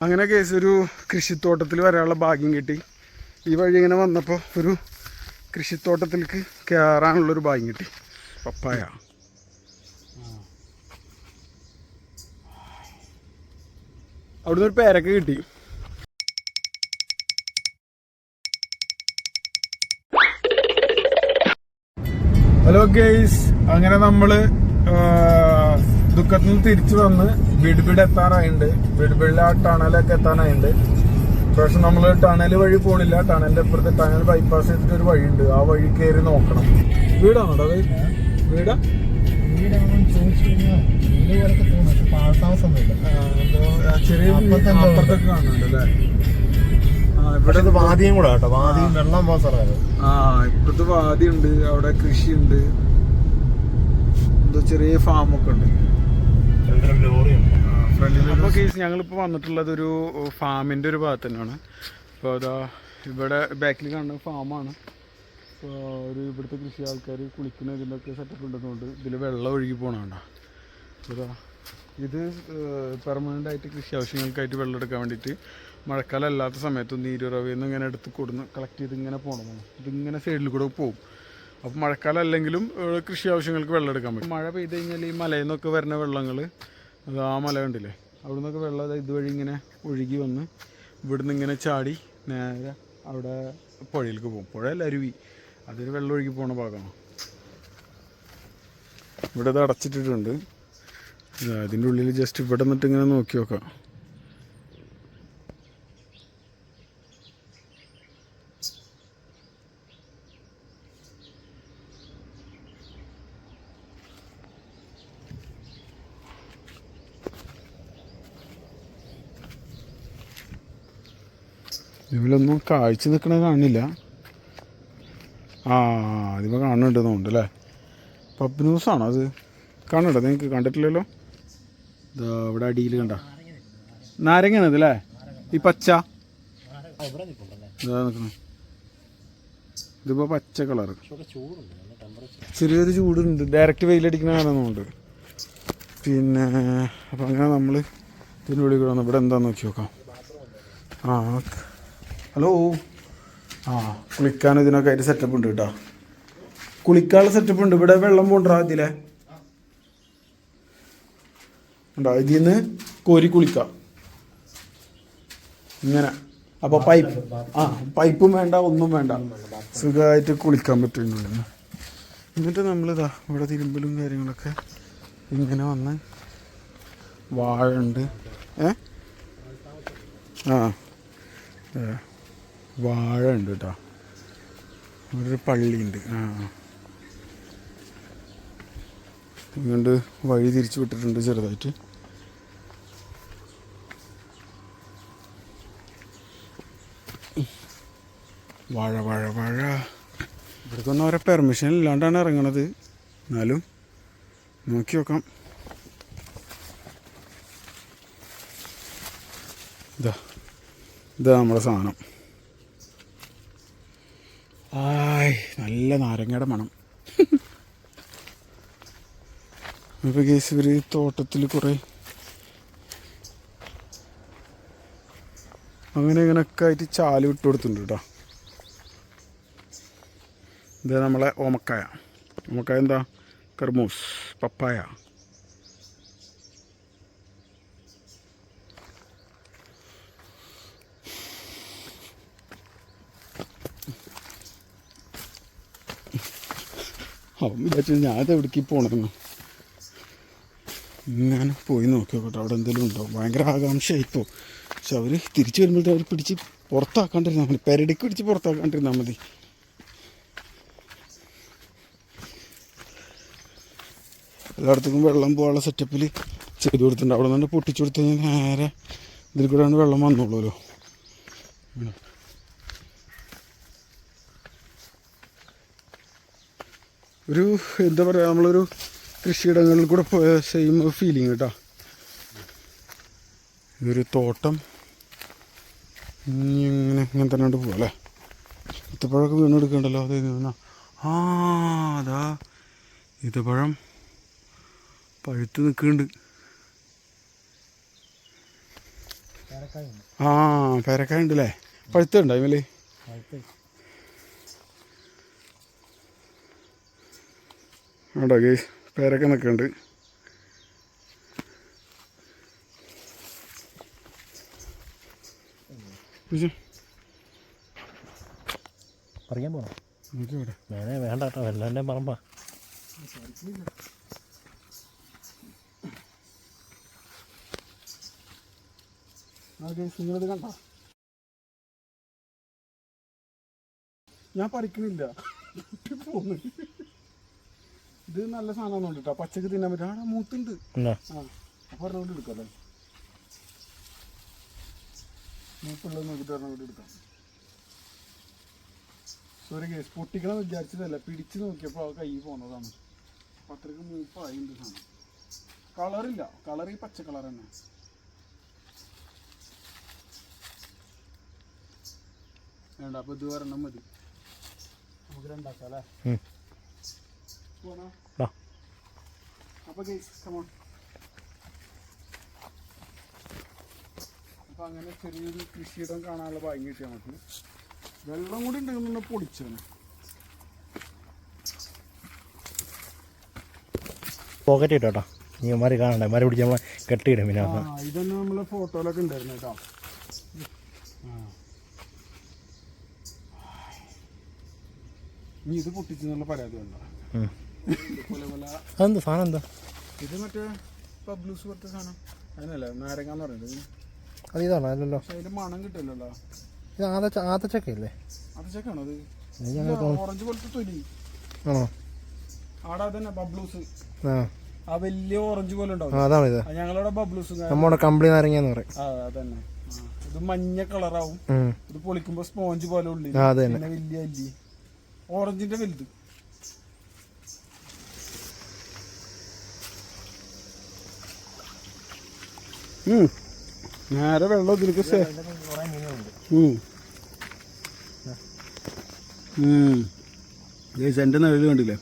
അങ്ങനെ കേസ് ഒരു കൃഷിത്തോട്ടത്തിൽ വരാനുള്ള ഭാഗ്യം കിട്ടി. ഈ വഴി ഇങ്ങനെ വന്നപ്പോൾ ഒരു കൃഷിത്തോട്ടത്തിലേക്ക് കയറാനുള്ളൊരു ഭാഗ്യം കിട്ടി. പപ്പായ. അവിടുന്ന് ഒരു പേരക്ക കിട്ടി. ഹലോ ഗെയ്സ് അങ്ങനെ നമ്മൾ ആ, ദുഃഖത്തിൽ നിന്ന് തിരിച്ചു വന്ന് ബിഡ്ബിഡ് എത്താനായിണ്ട് ബിഡ്ബിഡിലെ ആ ടണലൊക്കെ എത്താനായിണ്ട്. പക്ഷെ നമ്മൾ ടണൽ വഴി പോണില്ല. ടണലിന്റെ അപ്പുറത്ത് ടണൽ ബൈപ്പാസ് ചെയ്തിട്ട് ഒരു വഴിയുണ്ട്. ആ വഴി കയറി നോക്കണം. വീടാണോ അത് വീടാ? ചെറിയ. അപ്പുറത്തൊക്കെ കാണുന്നുണ്ട് അല്ലേ ആ ഇവിടെ ഇവിടെ ഇത് വാദിയും കൂടെ കേട്ടോ. വാദിയും വെള്ളം പോകുന്ന സ്ഥലമാണ് ആ ഇപ്പുറത്ത് വാദിയുണ്ട് അവിടെ കൃഷിയുണ്ട്. എന്തോ ചെറിയ ഫാമൊക്കെ ഉണ്ട്. അപ്പോൾ കേസ് ഞങ്ങളിപ്പോൾ വന്നിട്ടുള്ളത് ഒരു ഫാമിന്റെ ഒരു ഭാഗത്ത് തന്നെയാണ്. അപ്പോൾ അതാ ഇവിടെ ബാക്കിൽ കാണുന്ന ഫാമാണ് ഇപ്പോൾ ഒരു ഇവിടുത്തെ കൃഷി ആൾക്കാർ കുളിക്കുന്ന ഇതിന്റെയൊക്കെ സെറ്റപ്പ് ഉണ്ടെന്നുകൊണ്ട് ഇതിൽ വെള്ളം ഒഴുകി പോകണണ്ട ഇതാ ഇത് പെർമനന്റ് ആയിട്ട് കൃഷി ആവശ്യങ്ങൾക്കായിട്ട് വെള്ളം എടുക്കാൻ വേണ്ടിയിട്ട് മഴക്കാലം അല്ലാത്ത സമയത്തും നീരുറവിൽ നിന്ന് ഇങ്ങനെ എടുത്ത് കൊടുന്ന് കളക്ട് ചെയ്ത് ഇങ്ങനെ പോകണം ഇതിങ്ങനെ സൈഡിൽ കൂടെ പോകും അപ്പോൾ മഴക്കാലം അല്ലെങ്കിലും കൃഷി ആവശ്യങ്ങൾക്ക് വെള്ളം എടുക്കാൻ പറ്റും. മഴ പെയ്ത് കഴിഞ്ഞാൽ ഈ മലയിൽ നിന്നൊക്കെ വരുന്ന വെള്ളങ്ങൾ അത് ആ മല കണ്ടില്ലേ? അവിടെ നിന്നൊക്കെ വെള്ളം ഇതുവഴി ഇങ്ങനെ ഒഴുകി വന്ന് ഇവിടുന്ന് ഇങ്ങനെ ചാടി നേരെ അവിടെ പുഴയിലേക്ക് പോകും. പുഴയല്ല അരുവി. അതൊരു വെള്ളം ഒഴുകി പോണ ഭാഗമാണ്. ഇവിടെ ഇത് അടച്ചിട്ടിട്ടുണ്ട്. അതിന്റെ ഉള്ളിൽ ജസ്റ്റ് ഇവിടെ നിന്നിട്ട് ഇങ്ങനെ നോക്കി നോക്കാം. ഇതിലൊന്നും കാഴ്ച നിൽക്കണ കാണില്ല. ആ അതിപ്പോൾ കാണുന്നുണ്ട് തോന്നുന്നുണ്ട് അല്ലേ? പപ്പ് ന്യൂസാണോ അത്? കാണണ്ടോ നിങ്ങൾക്ക് കണ്ടിട്ടില്ലല്ലോ? ഇതാ ഇവിടെ അടിയിൽ കണ്ട. നാരങ്ങയാണ് ഇതല്ലേ ഈ പച്ച. ഇതാ ഇതിപ്പോൾ പച്ച കളർ ചെറിയൊരു ചൂടുണ്ട്. ഡയറക്റ്റ് വെയിലടിക്കണ കാണുന്നുണ്ട് പിന്നെ അപ്പം അങ്ങനെ നമ്മൾ ഇതിന്റെ ഉള്ളിൽ കൂടെ ഇവിടെ എന്താന്ന് നോക്കി നോക്കാം. ആ ഹലോ ആ കുളിക്കാൻ ഇതിനൊക്കെ ആയിട്ട് സെറ്റപ്പ് ഉണ്ട് കേട്ടോ. കുളിക്കാനുള്ള സെറ്റപ്പ് ഉണ്ട്. ഇവിടെ വെള്ളം പോണ്ടാ ഇതിലെ ഉണ്ടോ? ഇതിൽ നിന്ന് കോരി കുളിക്കാം. ഇങ്ങനെ. അപ്പോൾ പൈപ്പ് ആ പൈപ്പും വേണ്ട ഒന്നും വേണ്ട. സുഖമായിട്ട് കുളിക്കാൻ പറ്റുന്നുണ്ട് എന്നിട്ട് നമ്മളിതാ ഇവിടെ തിരുമ്പലും കാര്യങ്ങളൊക്കെ ഇങ്ങനെ വന്ന് വാഴ ഉണ്ട് ഏ? ആ. വാഴ ഉണ്ട് കേട്ടോ ഒരു പള്ളിയുണ്ട്. ആ ഇങ്ങോട്ട് വഴി തിരിച്ചു വിട്ടിട്ടുണ്ട് ചെറുതായിട്ട്. വാഴ വാഴ വാഴ. ഇവിടേക്കൊന്നും ഓരോ പെർമിഷൻ ഇല്ലാണ്ടാണ് ഇറങ്ങണത്. എന്നാലും നോക്കി നോക്കാം ഇതാ ഇതാ നമ്മുടെ സാധനം. നല്ല നാരങ്ങയുടെ മണം. ഇപ്പോൾ കേസ് ഇവർ തോട്ടത്തിൽ കുറേ അങ്ങനെ ഇങ്ങനെയൊക്കെ ആയിട്ട് ചാൽ വിട്ട് കൊടുത്തിട്ടുണ്ട് കേട്ടോ ഇത് നമ്മളെ ഓമക്കായ. ഓമക്കായ എന്താ? കർമൂസ് പപ്പായ. അവൻ വിചാരിച്ചു ഞാനത് എവിടേക്ക് പോകണമെന്ന് ഞാൻ പോയി നോക്കി നോക്കട്ടെ അവിടെ എന്തെങ്കിലും ഉണ്ടോ? ഭയങ്കര ആകാംക്ഷയായിപ്പോൾ പക്ഷെ അവർ തിരിച്ചു വരുമ്പോഴത്തെ അവർ പിടിച്ച് പുറത്താക്കാണ്ടിരുന്നാൽ മതി. പെരടിക്ക് പിടിച്ച് പുറത്താക്കാണ്ടിരുന്നാൽ മതി. എല്ലായിടത്തേക്കും വെള്ളം പോകാനുള്ള സെറ്റപ്പിൽ ചെയ്ത് കൊടുത്തിട്ടുണ്ട്. അവിടെ നിന്ന് പൊട്ടിച്ചു കൊടുത്തു കഴിഞ്ഞാൽ നേരെ ഇതിൽ കൂടെയാണ് വെള്ളം വന്നോളൂല്ലോ ഒരു എന്താ പറയുക നമ്മളൊരു കൃഷിയിടങ്ങളിൽ കൂടെ പോയ സെയിം ഫീലിംഗ് കേട്ടോ ഇതൊരു തോട്ടം. ഇനി ഇങ്ങനെ ഇങ്ങനെ തന്നെ കൊണ്ട് പോവാം അല്ലേ? ഇത്തപ്പഴമൊക്കെ വീണെടുക്കണ്ടല്ലോ അതെ ആ അതാ ഇത്തപ്പഴം പഴുത്ത് നിൽക്കുന്നുണ്ട്. ആ പേരക്കായ ഉണ്ടല്ലേ പഴുത്തുണ്ടോ അതിമേൽ ആണ്ടോ ഗേസ് പേരൊക്കെ നിൽക്കുന്നുണ്ട്. പറയാൻ പോണോ? വേണേ വേണ്ട കേട്ടോ വെള്ളന്റെ പറമ്പാ. നിങ്ങളിത് കണ്ട? ഞാൻ പറിക്കണില്ല. പോന്ന് ഇത് നല്ല സാധനം കേട്ടോ പച്ചക്ക് തിന്നാൻ പറ്റും. മൂത്തുണ്ട്. ആ അപ്പൊ ഒരെണ്ണം എടുക്കാം അല്ലേ മൂപ്പുള്ളത് നോക്കിട്ട് ഒരെണ്ണം കൂടി എടുക്കാം. സോറി കേസ് പൊട്ടിക്കണം വിചാരിച്ചതല്ല. പിടിച്ച് നോക്കിയപ്പോൾ ആ കൈ പോന്നതാണ്. അപ്പൊ അത്രയ്ക്ക് മൂപ്പായിണ്ട് സാധനം. കളറില്ല കളർ ഈ പച്ച കളർ തന്നെ. വേണ്ട അപ്പൊ ഇത് ഒരെണ്ണം മതി. നമുക്ക് രണ്ടാക്കാം അല്ലേ? പോണോ? ദാ. അപ്പൊ ഗൈസ് കമോൺ അപ്പൊ അങ്ങനെ ചെറിയൊരു കൃഷിയിടം കാണാനുള്ള ഭാഗ്യം കിട്ടി നമുക്ക്. വെള്ളം കൂടി ഉണ്ടെങ്കിൽ പൊടിച്ചാണ് പോക്കറ്റ് ഇട്ടോ നീ മാറി കാണണ്ട? മാറി പിടിച്ച കെട്ടിയിടും പിന്നെ ഇതന്നെ നമ്മളെ ഫോട്ടോയിലൊക്കെ ഉണ്ടായിരുന്നു കേട്ടോ. ഇനി ഇത് പൊട്ടിച്ചെന്നുള്ള പരാതി ഉണ്ടോ അതെന്താ സാധനം എന്താ? ഇത് മറ്റേ പബ്ലൂസ് പോലത്തെ സാധനം. അതിനല്ലേ പറയുന്നത് അത് ഇതാണോ? അല്ലല്ലോ അതിന്റെ മണം കിട്ടില്ലല്ലോ. ഇത് അത് ഇത്? ഓറഞ്ച് പോലത്തെ തൊലി. ആണോ? ആടാ തന്നെ ബബ്ലൂസ്. ആ. ആ വലിയ ഓറഞ്ച് പോലെ ഉണ്ടാവും. അതാണ് ഇത്. ബബ്ലൂസ് നമ്മുടെ കമ്പിളി നാരങ്ങയെന്ന് പറയും. ആ അതന്നെ. ഇത് മഞ്ഞ കളറാവും. ഇത് പൊളിക്കുമ്പോ സ്പോഞ്ച് പോലെ. പിന്നെ വലിയ അല്ലി. ഓറഞ്ചിന്റെ വലുത്. നേരെ വെള്ളം ഇതിലേക്ക് സേ എന്റെ നിഴൽ കണ്ടില്ലേ?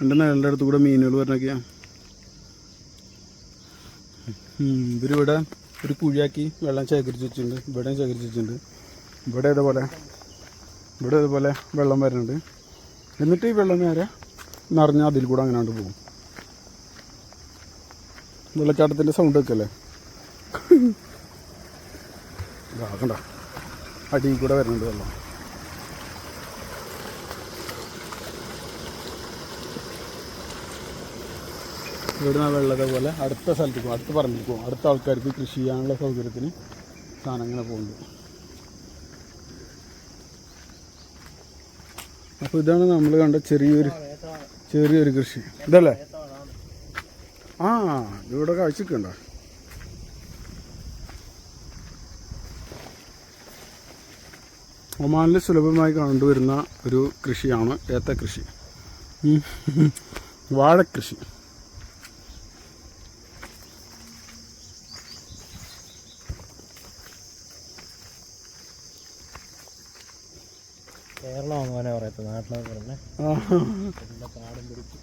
എന്റെ നിഴലിന്റെ അടുത്ത് കൂടെ മീനുകൾ പറഞ്ഞൊക്കെയാ ഇവരിവിടെ ഒരു കുഴിയാക്കി വെള്ളം ശേഖരിച്ച് വെച്ചിട്ടുണ്ട്. ഇവിടെയും ശേഖരിച്ച് വെച്ചിട്ടുണ്ട്. ഇവിടെ ഇതുപോലെ ഇവിടെ ഇതുപോലെ വെള്ളം വരുന്നുണ്ട്. എന്നിട്ട് ഈ വെള്ളം നേരെ നിറഞ്ഞാൽ അതിൽ കൂടെ അങ്ങനെ പോകും. വെള്ളച്ചാട്ടത്തിന്റെ സൗണ്ട് ഒക്കെ അല്ലേ ഇതാകണ്ട അടിയിൽ കൂടെ വരുന്നുണ്ട് വെള്ളം ഇവിടുന്ന് വെള്ളത്തെ പോലെ അടുത്ത സ്ഥലത്തേക്ക് പോകും അടുത്ത പറമ്പിൽ പോകും അടുത്ത ആൾക്കാർക്ക് കൃഷി ചെയ്യാനുള്ള സൗകര്യത്തിന് സാധനം ഇങ്ങനെ പോകുന്നുണ്ട്. അപ്പോൾ ഇതാണ് നമ്മൾ കണ്ട ചെറിയൊരു ചെറിയൊരു കൃഷി. ഇതല്ലേ? ആ ഇവിടെ കാഴ്ചയൊക്കെ ഒമാനിൽ സുലഭമായി കണ്ടുവരുന്ന ഒരു കൃഷിയാണ് ഏത്ത കൃഷി ഉം. വാഴക്കൃഷി കേരളം അങ്ങനെ നാട്ടിലൊക്കെ പറഞ്ഞേ. ആ എല്ലാ കാടും പിടിച്ച്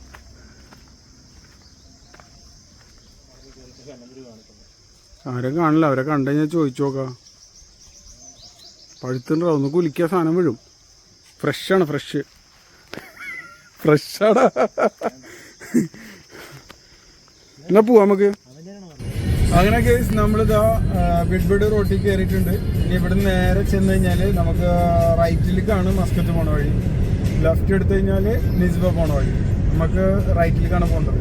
ആരും കാണില്ല അവരെ കണ്ടു കഴിഞ്ഞാൽ ചോദിച്ചു നോക്കാം. പഴുത്തുണ്ടോ ഒന്ന് കുലിക്കുക സാധനം വീഴും. ഫ്രഷാണ് ഫ്രഷ്. ഫ്രഷാടാ. എന്നാ പോവാ നമുക്ക്? അങ്ങനെ കേസ് നമ്മളിതാ ബിഡ്ബിഡ് റോട്ടിൽ കയറിയിട്ടുണ്ട് ഇനി ഇവിടെ നേരെ ചെന്ന് കഴിഞ്ഞാൽ നമുക്ക് റൈറ്റിലേക്കാണ് മസ്കത്ത് പോണ വഴി. ലെഫ്റ്റ് എടുത്തു കഴിഞ്ഞാൽ നിസ്ബ പോണ വഴി. നമുക്ക് റൈറ്റിലേക്കാണ് പോകേണ്ടത്.